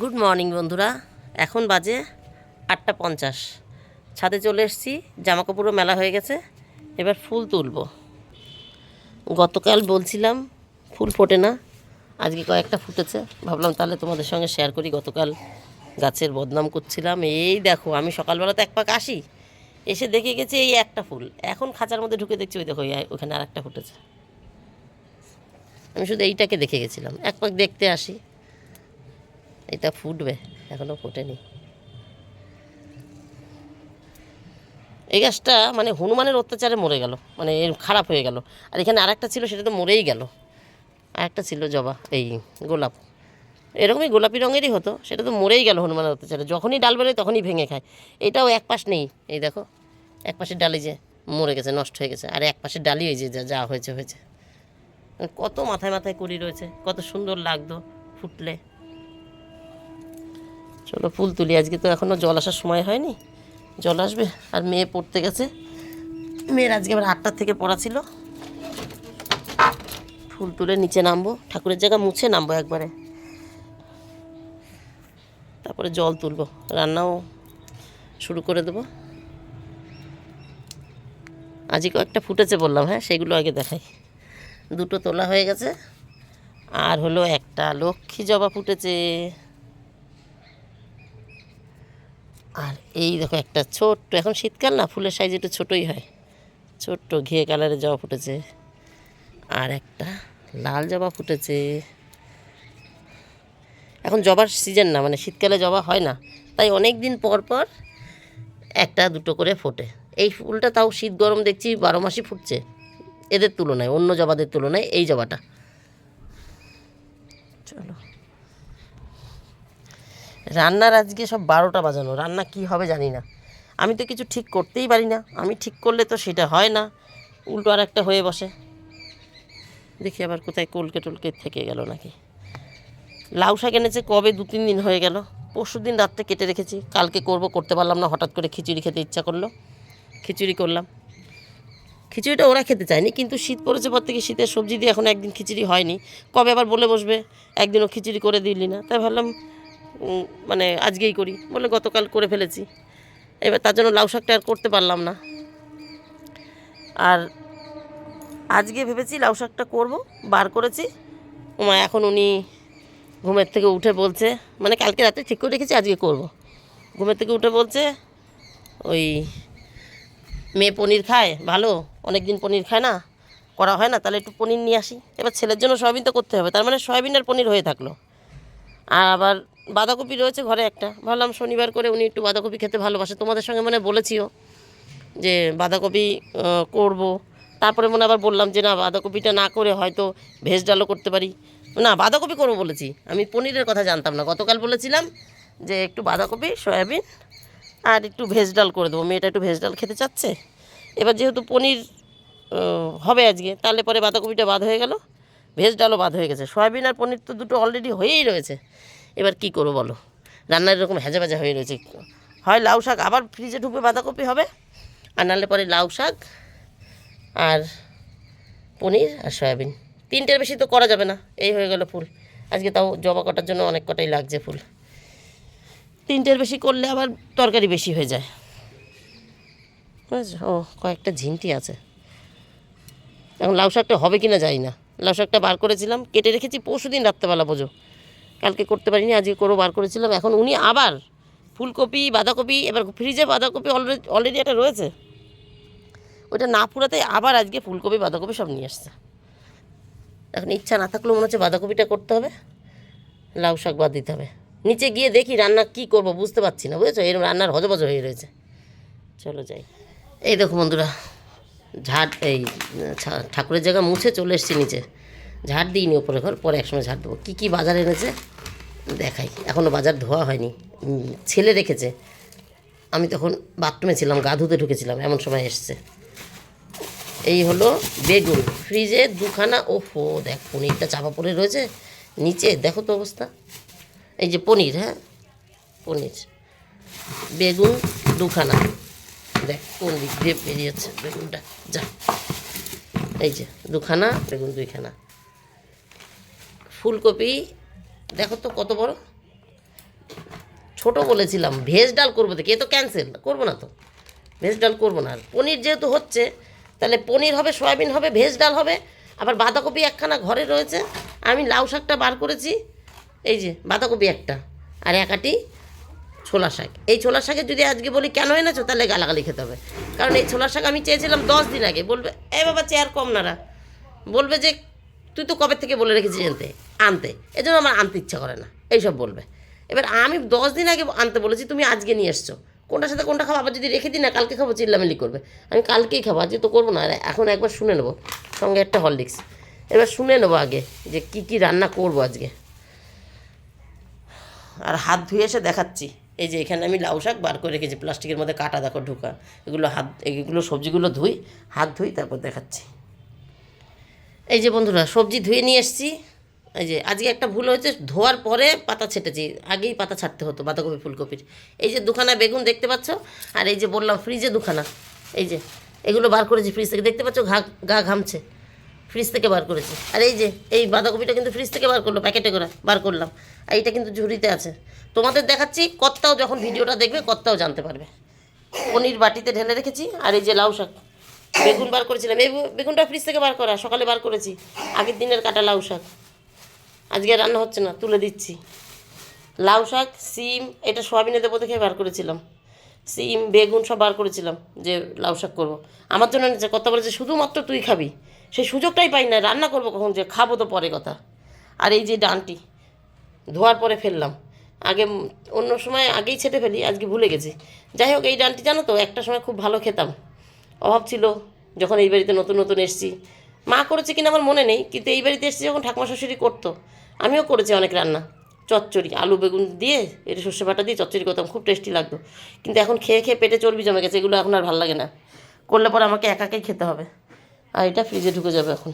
Good morning বন্ধুরা। এখন বাজে আটটা পঞ্চাশ। ছাদে চলে এসেছি জামা কাপড়ও মেলা হয়ে গেছে। এবার ফুল তুলবো। গতকাল বলছিলাম ফুল ফোটে না, আজকে কয়েকটা ফুটেছে। ভাবলাম তাহলে তোমাদের সঙ্গে শেয়ার করি। গতকাল গাছের বদনাম করছিলাম। এই দেখো, আমি সকালবেলা তো এক পাক আসি, এসে দেখে গেছি এই একটা ফুল। এখন খাঁচার মধ্যে ঢুকে দেখছি, ওই দেখো ওখানে আর একটা ফুটেছে। আমি শুধু এইটাকে দেখে গেছিলাম। এক পাক দেখতে আসি। এটা ফুটবে, এখনও ফোটেনি। এই গাছটা মানে হনুমানের অত্যাচারে মরে গেল মানে এর খারাপ হয়ে গেল। আর এখানে আরেকটা ছিল, সেটা তো মরেই গেল। আরেকটা ছিল জবা, এই গোলাপ। এরকমই গোলাপি রঙেরই হতো, সেটা তো মরেই গেল হনুমানের অত্যাচারে। যখনই ডাল বেরোয় তখনই ভেঙে খায়। এটাও এক পাশ নেই, এই দেখো। এক পাশের ডালি যে মরে গেছে, নষ্ট হয়ে গেছে। আর এক পাশের ডালি ওই যে যা যা হয়েছে হয়েছে। কত মাথায় মাথায় করি রয়েছে, কত সুন্দর লাগতো ফুটলে। চলো, ফুল তুলি। আজকে তো এখনও জল আসার সময় হয়নি। জল আসবে, আর মেয়ে পড়তে গেছে। মেয়ের আজকে আবার আটটার থেকে পড়া ছিল। ফুল তুলে নিচে নামবো। ঠাকুরের জায়গা মুছে নামবো একবারে। তারপরে জল তুলবো। রান্নাও শুরু করে দেবো। আজকে কয়েকটা ফুটেছে বললাম হ্যাঁ? সেগুলো আগে দেখাই। দুটো তোলা হয়ে গেছে। আর হলো একটা লক্ষ্মী জবা ফুটেছে। আর এই দেখো একটা ছোট্ট, এখন শীতকাল না, ফুলের সাইজ একটু ছোটোই হয়। ছোট্ট ঘিয়ে কালারের জবা ফুটেছে। আর একটা লাল জবা ফুটেছে। এখন জবার সিজন না মানে শীতকালে জবা হয় না। তাই অনেক দিন পর পর একটা দুটো করে ফোটে। এই ফুলটা তাও শীত গরম দেখছি বারো মাসই ফুটছে। এদের তুলনায়, অন্য জবাদের তুলনায় এই জবাটা। চলো। রান্নার আজকে সব বারোটা বাজানো। রান্না কি হবে জানি না। আমি তো কিছু ঠিক করতেই পারি না। আমি ঠিক করলে তো সেটা হয় না। উল্টো আর একটা হয়ে বসে। দেখি আবার কোথায় কলকে টলকে থেকে গেল নাকি। লাউ শাক এনেছে কবে? দু তিন দিন হয়ে গেল। পরশু দিন রাত্রে কেটে রেখেছি। কালকে করব, করতে পারলাম না। হঠাৎ করে খিচুড়ি খেতে ইচ্ছা করল। খিচুড়ি করলাম। খিচুড়িটা ওরা খেতে চায়নি, কিন্তু শীত পড়েছে পর থেকে শীতের সবজি দিয়ে এখন একদিন খিচুড়ি হয়নি। কবে আবার বলে বসবে? একদিনও খিচুড়ি করে দিলি না। তাই ভাবলাম মানে আজকেই করি। বলে গতকাল করে ফেলেছি। এবার তার জন্য লাউ শাকটা আর করতে পারলাম না। আর আজকে ভেবেছি লাউ শাকটা করব, বার করেছি। ওমা এখন উনি ঘুমের থেকে উঠে বলছে মানে কালকে রাতে ঠিক করে রেখেছি, আজকে করব। ঘুমের থেকে উঠে বলছে, ওই মেয়ে পনির খায়, ভালো অনেক দিন পনির খায় না, করা হয় না, তাহলে একটু পনির নিয়ে আসি। এবার ছেলের জন্য সয়াবিন তো করতে হবে, তার মানে সয়াবিন আর পনির হয়ে থাকল। আর আবার বাঁধাকপি রয়েছে ঘরে একটা। ভাবলাম শনিবার করে উনি একটু বাঁধাকপি খেতে ভালোবাসে। তোমাদের সঙ্গে মানে বলেছিও যে বাঁধাকপি করব। তারপরে মনে আবার বললাম যে না, বাঁধাকপিটা না করে হয়তো ভেজ ডালও করতে পারি। না, বাঁধাকপি করব বলেছি। আমি পনিরের কথা জানতাম না। গতকাল বলেছিলাম যে একটু বাঁধাকপি, সয়াবিন আর একটু ভেজ ডাল করে দেবো। মেয়েটা একটু ভেজ ডাল খেতে চাচ্ছে। এবার যেহেতু পনির হবে আজকে, তাহলে পরে বাঁধাকপিটা বাদ হয়ে গেল। ভেজ ডালও বাদ হয়ে গেছে। সয়াবিন আর পনির তো দুটো অলরেডি হয়েই রয়েছে। এবার কি করব বলো? রান্নার এরকম ভেজা ভেজা হয়ে রয়েছে। হয় লাউ শাক, আবার ফ্রিজে ঢুকবে বাঁধাকপি হবে? আর নাহলে পরে লাউ শাক আর পনির আর সয়াবিন। তিনটের বেশি তো করা যাবে না, এই হয়ে গেল ফুল। আজকে তাও জবা কটার জন্য অনেক কটাই লাগছে ফুল। তিনটের বেশি করলে আবার তরকারি বেশি হয়ে যায়। ও, কয়েকটা ঝিমটি আছে। এখন লাউ শাকটা হবে কি না জানি না। লাউ শাকটা বার করেছিলাম, কেটে রেখেছি পরশু দিন রাত্রেবেলা বোঝো। কালকে করতে পারিনি, আজকে করো বার করেছিলাম। এখন উনি আবার ফুলকপি, বাঁধাকপি, এবার ফ্রিজে বাঁধাকপি অলরেডি অলরেডি একটা রয়েছে। ওটা না পুরাতে আবার আজকে ফুলকপি, বাঁধাকপি সব নিয়ে আসছে। এখন ইচ্ছা না থাকলেও মনে হচ্ছে বাঁধাকপিটা করতে হবে, লাউ শাক বাদ দিতে হবে। নিচে গিয়ে দেখি রান্না কি করব, বুঝতে পারছি না, বুঝেছ? এরকম রান্নার হজবজ হয়ে রয়েছে। চলো যাই। এই দেখো বন্ধুরা ঝাড় এই ঠাকুরের জায়গা মুছে চলে এসেছি নিচে। ঝাড় দিইনি ওপরে ঘর, পরে একসময় ঝাড় দেবো। কী কী বাজার এনেছে? দেখাই। এখনও বাজার ধোয়া হয়নি। ছেলে রেখেছে। আমি তখন বাথরুমে ছিলাম, গা ধুতে ঢুকেছিলাম, এমন সময় এসছে। এই হলো বেগুন। ফ্রিজে দুখানা ওফো দেখ, পনিরটা চাপা পড়ে রয়েছে। নিচে, দেখো তো অবস্থা। এই যে পনির হ্যাঁ? পনির। বেগুন দুখানা। দেখ, কোন দিক দিয়ে বেরিয়েছে বেগুনটা। যা। এই যে, দুখানা, বেগুন দুইখানা। ফুলকপি, দেখো তো কত বড়। ছোট বলেছিলাম, ভেজ ডাল করব দেখি, এ তো ক্যান্সেল করব না তো। ভেজ ডাল করব না। আর পনির যেহেতু হচ্ছে, তাহলে পনির হবে, সয়াবিন হবে, ভেজ ডাল হবে, আবার বাঁধাকপি একখানা ঘরে রয়েছে, আমি লাউ শাকটা বার করেছি, এই যে বাঁধাকপি একটা, আর একাটি ছোলা শাক। এই ছোলা শাকের যদি আজকে বলি কেন এনেছো, তাহলে গালাগালি খেতে হবে। কারণ এই ছোলা শাক আমি চেয়েছিলাম দশ দিন আগে, বলবে, এ বাবা, চেয়ার কম নারা বলবে যে, তুই তো কবে থেকে বলে রেখেছিস আনতে আনতে। এই জন্য আমার আনতে ইচ্ছা করে না। এইসব বলবে। এবার আমি দশ দিন আগে আনতে বলেছি, তুমি আজকে নিয়ে এসছো। কোনটার সাথে কোনটা খাব? আবার যদি রেখে দিই না, কালকে খাব, চিল্লামিল্লি করবে। আমি কালকেই খাব, আজকে তো করব না। আর এখন একবার শুনে নেব। সঙ্গে একটা হরলিক্স। এবার শুনে নেব আগে যে কি কি রান্না করব আজকে। আর হাত ধুয়ে এসে দেখাচ্ছি। এই যে এখানে আমি লাউ শাক বার করে রেখেছি। প্লাস্টিকের মধ্যে কাটা, দেখো, ঢুকা। এগুলো হাত, এগুলো সবজিগুলো ধুই, হাত ধুই, তারপর দেখাচ্ছি। এই যে বন্ধুরা, সবজি ধুয়ে নিয়ে এসেছি। এই যে, আজকে একটা ভুল হয়েছে, ধোয়ার পরে পাতা ছেটেছি, আগেই পাতা ছাড়তে হতো, বাঁধাকপি ফুলকপির। এই যে দুখানা বেগুন দেখতে পাচ্ছ, আর এই যে বললাম ফ্রিজে দুখানা, এই যে, এগুলো বার করেছি ফ্রিজ থেকে, দেখতে পাচ্ছ ঘা গা ঘামছে, ফ্রিজ থেকে বার করেছি। আর এই যে, এই বাঁধাকপিটা কিন্তু ফ্রিজ থেকে বার করল, প্যাকেটে করে বার করলাম, আর এইটা কিন্তু ঝুড়িতে আছে। তোমাদের দেখাচ্ছি কর্তাও যখন ভিডিওটা দেখবে কর্তাও জানতে পারবে। পনির বাটিতে ঢেলে রেখেছি, আর এই যে লাউ শাক, বেগুন বার করেছিলাম। এই বেগুনটা ফ্রিজ থেকে বার করা, সকালে বার করেছি, আগের দিনের কাটা লাউ শাক। আজকে রান্না হচ্ছে না, তুলে দিচ্ছি। লাউ শাক, সিম, এটা সোয়াবিনে দেবো দেখে বার করেছিলাম। সিম, বেগুন সব বার করেছিলাম যে লাউ শাক করব। আমার জন্য নিচে কথা বলেছে, শুধুমাত্র তুই খাবি। সেই সুযোগটাই পাই না, রান্না করব কখন যে খাব তো পরে কথা। আর এই যে ডানটি, ধোয়ার পরে ফেললাম। আগে অন্য সময় আগেই ছেটে ফেলি, আজকে ভুলে গেছি। যাই হোক, এই ডানটি জানো তো, একটা সময় খুব ভালো খেতাম। অভাব ছিল, যখন এই বাড়িতে নতুন নতুন এসেছি মা করেছে কিনা আমার মনে নেই, কিন্তু এই বাড়িতে এসেছি যখন ঠাকুমা শ্বশুরি করতো। আমিও করেছি অনেক রান্না। চচ্চড়ি, আলু, বেগুন দিয়ে, এটা সর্ষে বাটা দিয়ে চচ্চড়ি করতাম, খুব টেস্টি লাগতো। কিন্তু এখন খেয়ে খেয়ে পেটে চর্বি জমে গেছে, এগুলো এখন আর ভালো লাগে না। করলে পরে আমাকে একাকেই খেতে হবে। আর এটা ফ্রিজে ঢুকে যাবে এখন।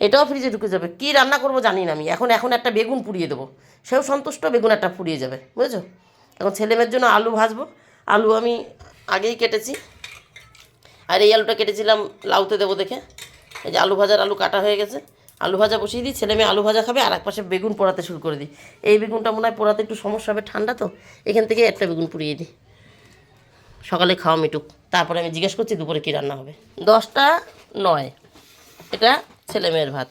এটাও ফ্রিজে ঢুকে যাবে। কী রান্না করব জানি না আমি। এখন এখন একটা বেগুন পুড়িয়ে দেবো। সেও সন্তুষ্ট, বেগুন একটা পুড়িয়ে যাবে। বুঝেছ? এখন ছেলেমেয়ের জন্য আলু ভাজবো। আলু আমি আগেই কেটেছি। আর এই আলুটা কেটেছিলাম লাউতে দেবো দেখে। এই যে আলু ভাজার আলু কাটা হয়ে গেছে, আলু ভাজা বসিয়ে দিই, ছেলে মেয়ে আলু ভাজা খাবে, আর এক পাশে বেগুন পোড়াতে শুরু করে দিই। এই বেগুনটা মনে হয় পোড়াতে একটু সমস্যা হবে ঠান্ডা তো, এখান থেকে একটা বেগুন পুড়িয়ে দিই। সকালে খাওয়া মিটুক, তারপরে আমি জিজ্ঞেস করছি দুপুরে কী রান্না হবে। দশটা নয়, এটা ছেলে মেয়ের ভাত।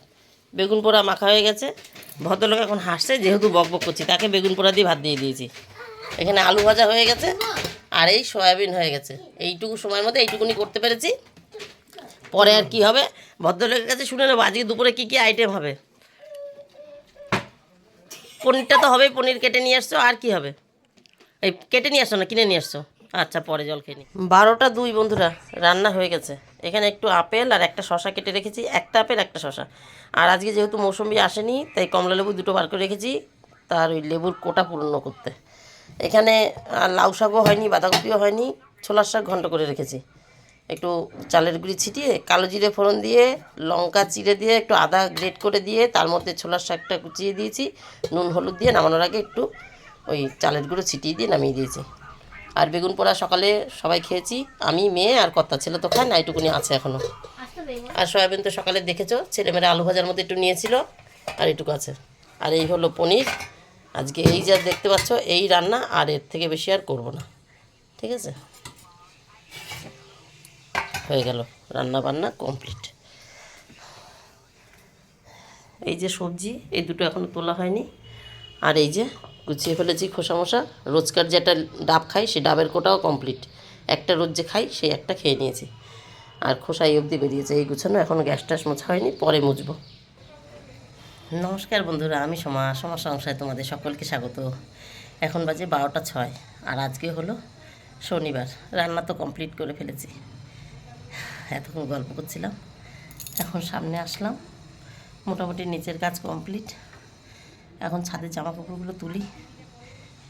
বেগুন পোড়া মাখা হয়ে গেছে, ভদ্রলোক এখন হাসছে, যেহেতু বক বক করছি, তাকে বেগুন পোড়া দিয়ে ভাত দিয়ে দিয়েছি। এখানে আলু ভাজা হয়ে গেছে, আর এই সয়াবিন হয়ে গেছে। এইটুকু সময়ের মধ্যে এইটুকুনি করতে পেরেছি। পরে আর কি হবে? ভদ্রলোকের কাছে শুনে নেব, আজকে দুপুরে কী কী আইটেম হবে? পনিরটা তো হবেই, পনির কেটে নিয়ে আসছো, আর কি হবে? এই কেটে নিয়ে আসছো না, কিনে নিয়ে আসছো? আচ্ছা পরে জল খেয়ে নি। বারোটা দুই, বন্ধুরা, রান্না হয়ে গেছে। এখানে একটু আপেল আর একটা শশা কেটে রেখেছি, একটা আপেল, একটা শশা আর আজকে যেহেতু মৌসুমি আসেনি, তাই কমলা লেবু দুটো বার করে রেখেছি, তার ওই লেবুর কোটা পূর্ণ করতে। এখানে লাউ শাকও হয়নি, বাঁধাকপিও হয়নি, ছোলার শাক ঘন্ট করে রেখেছি। একটু চালের গুঁড়ি ছিটিয়ে কালো জিরে ফোড়ন দিয়ে লঙ্কা চিড়ে দিয়ে একটু আদা গ্রেট করে দিয়ে তার মধ্যে ছোলার শাকটা কুচিয়ে দিয়েছি। নুন হলুদ দিয়ে নামানোর আগে একটু ওই চালের গুঁড়ো ছিটিয়ে দিয়ে নামিয়ে দিয়েছি। আর বেগুন পোড়া সকালে সবাই খেয়েছি আমি মেয়ে আর কর্তা। ছেলে তো খায় না এইটুকুনি আছে এখনও আর সয়াবিন তো সকালে দেখেছ ছেলেমেয়েরা আলু ভাজার মধ্যে একটু নিয়েছিল আর এইটুকু আছে। আর এই হলো পনির। আজকে এই যা দেখতে পাচ্ছ এই রান্না আর এর থেকে বেশি আর করব না। ঠিক আছে? হয়ে গেল। রান্না বান্না কমপ্লিট এই যে সবজি, এই দুটো এখনও তোলা হয়নি। আর এই যে গুছিয়ে ফেলেছি খোসা মশা রোজকার যেটা ডাব খাই সেই ডাবের কোটাও কমপ্লিট একটা রোজ যে খাই, সেই একটা খেয়ে নিয়েছি। আর খোসা এই অবধি বেরিয়েছে, এই গুছানো এখন গ্যাস ট্যাস মোছা হয়নি, পরে মুছবো। নমস্কার বন্ধুরা, আমি সমা সমা সংসারে তোমাদের সকলকে স্বাগত। এখন বাজে বারোটা ছয়, আর আজকে হলো শনিবার। রান্না তো কমপ্লিট করে ফেলেছি। এতক্ষণ গল্প করছিলাম। এখন সামনে আসলাম। মোটামুটি নিচের কাজ কমপ্লিট এখন ছাদের জামা কাপড়গুলো তুলি।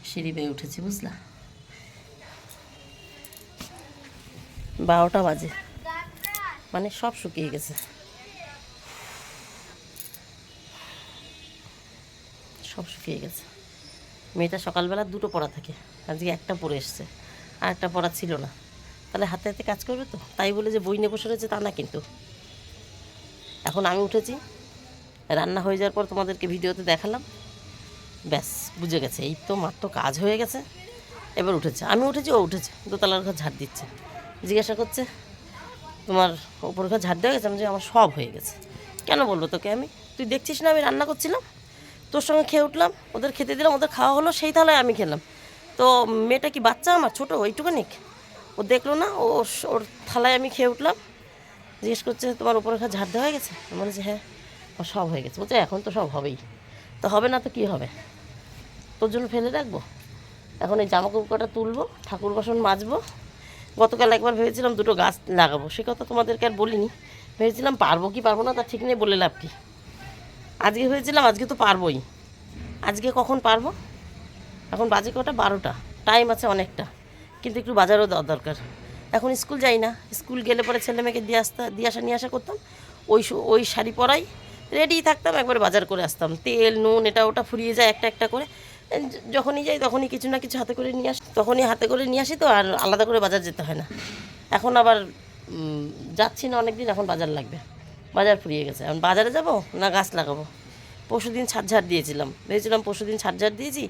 সিঁড়ি বেয়ে উঠেছি, বুঝলা? বারোটা বাজে। মানে সব শুকিয়ে গেছে। সব শুকিয়ে গেছে। মেয়েটা সকালবেলা দুটো পড়া থাকে। আজকে একটা পড়ে এসছে। আর একটা পড়া ছিল না। তাহলে হাতে হাতে কাজ করবে তো? তাই বলে যে বই বসে রয়েছে তা না কিন্তু। এখন আমি উঠেছি, রান্না হয়ে যাওয়ার পর তোমাদেরকে ভিডিওতে দেখালাম। ব্যাস, বুঝে গেছে, এই তো মাত্র কাজ হয়ে গেছে। এবার উঠেছে, আমি উঠেছি, ও উঠেছে, দোতলার ঘর ঝাড় দিচ্ছে। জিজ্ঞাসা করছে, তোমার ওপর ঘর ঝাড় দেওয়া গেছে? আমি যে আমার সব হয়ে গেছে। কেন বলব তোকে আমি? তুই দেখছিস না আমি রান্না করছিলাম? তোর সঙ্গে খেয়ে উঠলাম, ওদের খেতে দিলাম, ওদের খাওয়া হলো, সেই থালায় আমি খেলাম। তো মেয়েটা কি বাচ্চা আমার? ছোটো, ওইটুকানিক? ও দেখল না, ও ওর থালায় আমি খেয়ে উঠলাম। জিজ্ঞেস করছে, তোমার উপরে ঘর ঝাড় দেওয়া হয়ে গেছে? আমি বলেছি হ্যাঁ ও সব হয়ে গেছে। বলছে, এখন তো সব হবেই। তো হবে না তো কী হবে? তোর জন্য ফেলে রাখব? এখন এই জামা কাপড় কটা তুলবো, ঠাকুর বাসন মাজবো। গতকাল একবার ভেবেছিলাম দুটো গাছ লাগাবো। সে কথা তোমাদেরকে আর বলিনি। ভেবেছিলাম পারব কি পারব না, তা ঠিক নেই, বলে লাভ কি? আজকে ভেবেছিলাম, আজকে তো পারবোই। আজকে কখন পারব? এখন বাজে কটা? বারোটা। টাইম আছে অনেকটা। কিন্তু একটু বাজারও দেওয়া দরকার। এখন স্কুল যাই না, স্কুল গেলে পরে ছেলে মেয়েকে দিয়ে আসতে, দিয়ে আসা, নিয়ে আসা করতাম। ওই ওই শাড়ি পরাই রেডি থাকতাম, একবারে বাজার করে আসতাম। তেল, নুন, এটা ওটা ফুরিয়ে যায় একটা একটা করে। যখনই যাই তখনই কিছু না কিছু হাতে করে নিয়ে আসি, তখনই হাতে করে নিয়ে আসি তো, আর আলাদা করে বাজার যেতে হয় না। এখন আবার যাচ্ছি না অনেক দিন এখন বাজার লাগবে। বাজার ফুরিয়ে গেছে। এখন বাজারে যাব না গাছ লাগাবো? পরশু দিন ছাড়ঝাড় দিয়েছিলাম। ভেবেছিলাম পরশু দিন ছাড়ঝাড় দিয়েছি,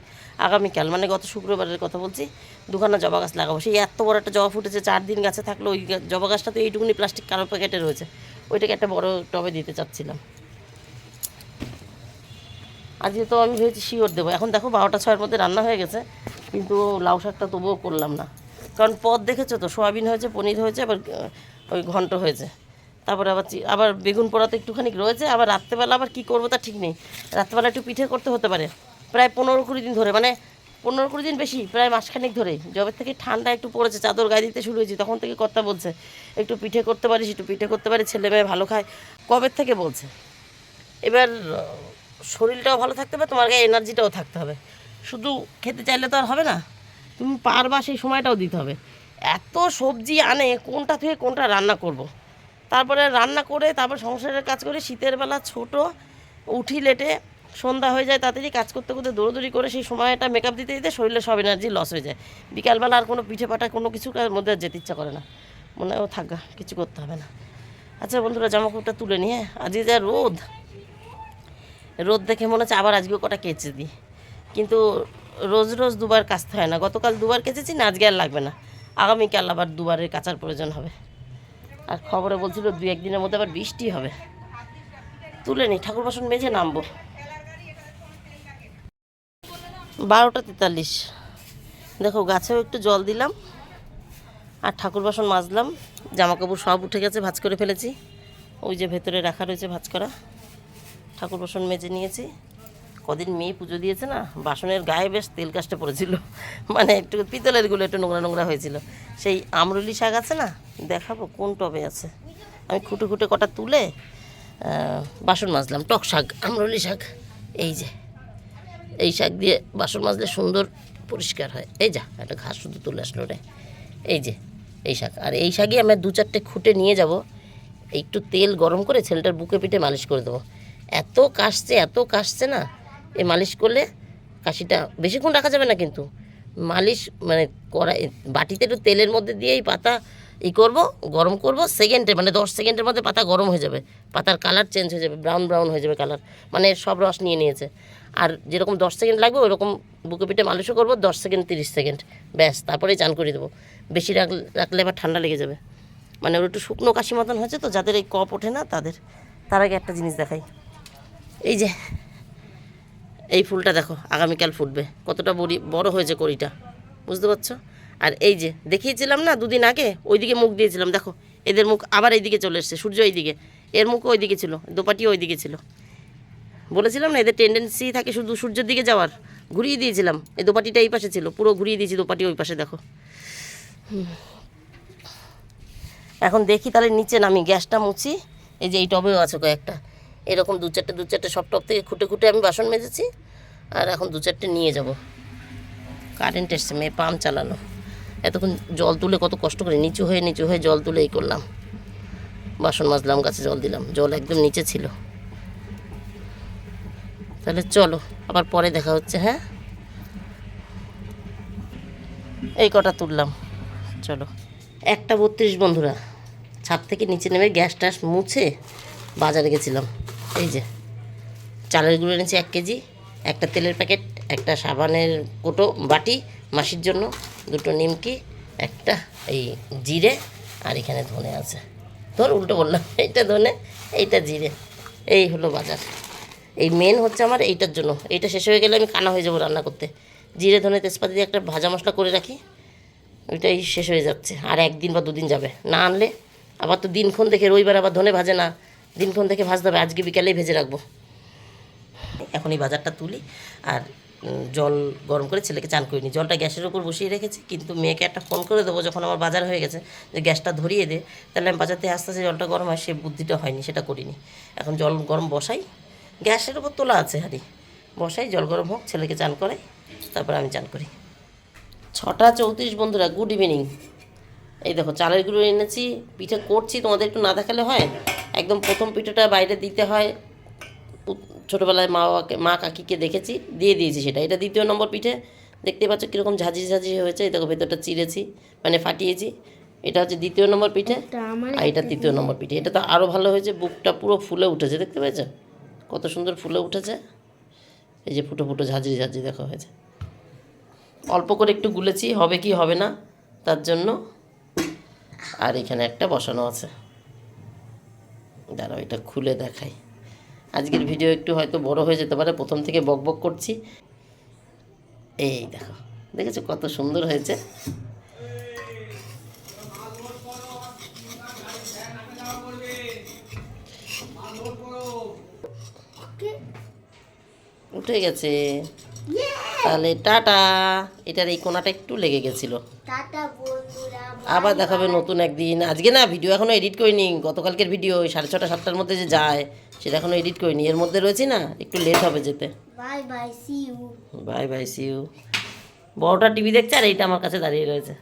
আগামীকাল মানে গত শুক্রবারের কথা বলছি, দুখানা জবা গাছ লাগাবো। সেই এত বড় একটা জবা ফুটেছে, চার দিন গাছে থাকল, ওই জবা গাছটা তো এইটুকুনি প্লাস্টিক কালো প্যাকেটে রয়েছে। ওইটাকে একটা বড় টবে দিতে চাচ্ছিলাম। আজকে তো আমি ভেবেছি শিওর দেবো। এখন দেখো বারোটা ছয়ের মধ্যে রান্না হয়ে গেছে, কিন্তু লাউ শাকটা তবুও করলাম না। কারণ পদ দেখেছ তো? সোয়াবিন হয়েছে, পনির হয়েছে, আবার ওই ঘন্ট হয়েছে। তারপরে আবার আবার বেগুন পোড়া তো একটুখানি রয়েছে, আবার রাত্রেবেলা আবার কী করব তা ঠিক নেই। রাত্রেবেলা একটু পিঠে করতে হতে পারে। প্রায় পনেরো কুড়ি দিন ধরে মানে পনেরো কুড়ি দিন বেশি, প্রায় মাসখানেক ধরে। যবে থেকে ঠান্ডা একটু পড়েছে, চাদর গায়ে দিতে শুরু হয়েছি, তখন থেকে কথা বলছে, একটু পিঠে করতে পারিস, একটু পিঠে করতে পারি ছেলে মেয়ে ভালো খায়। কবের থেকে বলছে? এবার শরীরটাও ভালো থাকতে হবে, তোমার গায়ে এনার্জিটাও থাকতে হবে। শুধু খেতে চাইলে তো আর হবে না, তুমি পারবা সেই সময়টাও দিতে হবে। এত সবজি আনে, কোনটা থেকে কোনটা রান্না করব। তারপরে রান্না করে, তারপর সংসারের কাজ করে। শীতের বেলা ছোট, উঠি লেটে সন্ধ্যা হয়ে যায়, তাড়াতাড়ি কাজ করতে করতে দৌড়দৌড়ি করে সেই সময়টা মেকআপ দিতে দিতে শরীরে সব এনার্জি লস হয়ে যায়। বিকালবেলা আর কোনো পিঠে পাটা কোনো কিছু মধ্যে যেতে ইচ্ছা করে না। মনে হয়, ও থাকা কিছু করতে হবে না। আচ্ছা বন্ধুরা জামা কাপড়টা তুলে নিয়ে আজকে যা রোদ রোদ দেখে মনে হচ্ছে আবার আজকেও কটা কেচে দিই। কিন্তু রোজ রোজ দুবার কাচতে হয় না। গতকাল দুবার কেচেছি না, আজকে আর লাগবে না। আগামীকাল আবার দুবারের কাচার প্রয়োজন হবে। আর খবরে বলছিল দু একদিনের মধ্যে আবার বৃষ্টি হবে। তুলে নি, ঠাকুর বাসন মেঝে নামবো। বারোটা তেতাল্লিশ। দেখো, গাছেও একটু জল দিলাম, আর ঠাকুর বাসন মাজলাম। জামা কাপড় সব উঠে গেছে, ভাজ করে ফেলেছি। ওই যে ভেতরে রাখা রয়েছে ভাজ করা। ঠাকুর বাসন মেজে নিয়েছি। কদিন মেয়ে পুজো দিয়েছে না, বাসনের গায়ে বেশ তেল কাজটা পড়েছিল। মানে একটু পিতলেরগুলো একটু নোংরা নোংরা হয়েছিল। সেই আমরুলি শাক আছে না, দেখাবো কোন টবে আছে। আমি খুঁটে খুঁটে কটা তুলে বাসন মাজলাম, টক শাক, আমরুলি শাক, এই যে। এই শাক দিয়ে বাসন মাজলে সুন্দর পরিষ্কার হয়। এই যা, একটা ঘাস শুধু তুলে আসলো রে। এই যে, এই শাক। আর এই শাকই আমরা দু চারটে খুঁটে নিয়ে যাব। একটু তেল গরম করে ছেলেটার বুকে পিঠে মালিশ করে দেবো। এত কাশছে এত কাশছে না এ মালিশ করলে কাশিটা, বেশিক্ষণ রাখা যাবে না কিন্তু। মালিশ মানে কড়াই, বাটিতে একটু তেলের মধ্যে দিয়ে এই পাতা ই করব, গরম করব সেকেন্ডে মানে দশ সেকেন্ডের মধ্যে পাতা গরম হয়ে যাবে। পাতার কালার চেঞ্জ হয়ে যাবে ব্রাউন ব্রাউন হয়ে যাবে কালার মানে সব রস নিয়ে নিয়েছে। আর যেরকম দশ সেকেন্ড লাগবে ওরকম বুকে পিঠে মালিশও করব, দশ সেকেন্ড তিরিশ সেকেন্ড ব্যাস, তারপরেই চান করে দেবো। বেশি রাখলে রাখলে আবার ঠান্ডা লেগে যাবে। মানে ওর একটু শুকনো কাশি মতন হয়েছে তো, যাদের এই কপ ওঠে না তাদের, তার আগে একটা জিনিস দেখাই। এই যে এই ফুলটা দেখো, আগামীকাল ফুটবে। কতটা বড়ি বড় হয়েছে কড়িটা, বুঝতে পারছ? আর এই যে, দেখিয়েছিলাম না দুদিন আগে? ওইদিকে মুখ দিয়েছিলাম, দেখো, এদের মুখ আবার এইদিকে চলে এসছে, সূর্য এইদিকে। এর মুখও ওইদিকে ছিল, দোপাটিও ওইদিকে ছিল। বলেছিলাম না, এদের টেন্ডেন্সি থাকে শুধু সূর্যের দিকে যাওয়ার। ঘুরিয়ে দিয়েছিলাম, এই দোপাটিটা এই পাশে ছিল, পুরো ঘুরিয়ে দিয়েছি দোপাটি ওই পাশে, দেখো। এখন দেখি তাহলে নিচে নামি, গ্যাসটা মুছি, এই যে এই টবেও আছে কয়েকটা। এরকম দু চারটে দু চারটে সব টপ থেকে খুঁটে খুঁটে আমি বাসন মেজেছি আর এখন দু চারটে নিয়ে যাব। কারেন্ট এসছে, মেয়ে পাম্প চালানো। এতক্ষণ জল তুলে কত কষ্ট করে, নিচু হয়ে নিচু হয়ে জল তুলে এই করলাম। বাসন মাজলাম, গাছে জল দিলাম, জল একদম নিচে ছিল। তাহলে চলো, আবার পরে দেখা হচ্ছে হ্যাঁ? এই কটা তুললাম, চলো। একটা বত্রিশ বন্ধুরা, ছাদ থেকে নিচে নেমে গ্যাস ট্যাস মুছে বাজারে গেছিলাম। এই যে, চালের গুঁড়ো এনেছি এক কেজি, একটা তেলের প্যাকেট, একটা সাবানের কোটো, বাটি, মাসির জন্য দুটো নিমকি, একটা এই জিরে আর এখানে ধনে আছে। ধর, উল্টো বললাম, এইটা ধনে, এইটা জিরে, এই হলো বাজার। এই মেন হচ্ছে আমার এইটার জন্য। এইটা শেষ হয়ে গেলে আমি কানা হয়ে যাব রান্না করতে। জিরে, ধনে তেজপাতা দিয়ে একটা ভাজা মশলা করে রাখি। ওইটাই শেষ হয়ে যাচ্ছে। আর একদিন বা দুদিন যাবে। না আনলে আবার তো দিনক্ষণ দেখে রবিবার আবার ধনে ভাজে না। দিনক্ষণ থেকে ভাজতে হবে, আজকে বিকালেই ভেজে রাখব। এখন এই বাজারটা তুলি আর জল গরম করে ছেলেকে চান করিনি জলটা গ্যাসের উপর বসিয়ে রেখেছি, কিন্তু মেয়েকে একটা ফোন করে দেবো যখন আমার বাজার হয়ে গেছে, যে গ্যাসটা ধরিয়ে দে, তাহলে আমি বাজার থেকে আস্তে আস্তে জলটা গরম হয়, সে বুদ্ধিটা হয়নি, সেটা করিনি। এখন জল গরম বসাই, গ্যাসের উপর তোলা আছে হারি বসাই, জল গরম হোক, ছেলেকে চান করাই তারপর আমি চান করি। ছটা চৌত্রিশ বন্ধুরা গুড ইভিনিং এই দেখো, চালের গুঁড়ো এনেছি, পিঠে করছি, তোমাদের একটু না দেখালে হয়? একদম প্রথম পিঠেটা বাইরে দিতে হয়। ছোটোবেলায় মা বাবাকে মা কাকিকে দেখেছি দিয়ে দিয়েছি সেটা। এটা দ্বিতীয় নম্বর পিঠে। দেখতে পাচ্ছ কীরকম ঝাঁঝি ঝাঁঝি হয়েছে। এই দেখো ভেতরটা চিরেছি মানে ফাটিয়েছি। এটা হচ্ছে দ্বিতীয় নম্বর পিঠে আর এটা তৃতীয় নম্বর পিঠে। এটা তো আরও ভালো হয়েছে বুকটা পুরো ফুলে উঠেছে দেখতে পেয়েছ? কত সুন্দর ফুলে উঠেছে। এই যে ফুটো ফুটো ঝাঁঝরি ঝাঁঝরি দেখা হয়েছে। অল্প করে একটু গুলেছি হবে কি হবে না তার জন্য। আর এখানে একটা বসানো আছে। দাঁড়াও, এটা খুলে দেখাই। আজকের ভিডিও একটু হয়তো বড় হয়ে যেতে পারে, প্রথম থেকে বক বক করছি। এই দেখো, দেখেছ কত সুন্দর হয়েছে? উঠে গেছে। তাহলে টাটা। এটার এই কোনাটা একটু লেগে গেছিল। আবার দেখাবে নতুন একদিন। আজকে না ভিডিও এখনও এডিট করিনি। গতকালকের ভিডিও ওই সাড়ে ছটা সাতটার মধ্যে যে যায় সেটা এখনও এডিট করিনি। এর মধ্যে রয়েছি না একটু লেট হবে যেতে। Bye bye see you bye bye see you বড়টা টিভি দেখছে আর এইটা আমার কাছে দাঁড়িয়ে রয়েছে।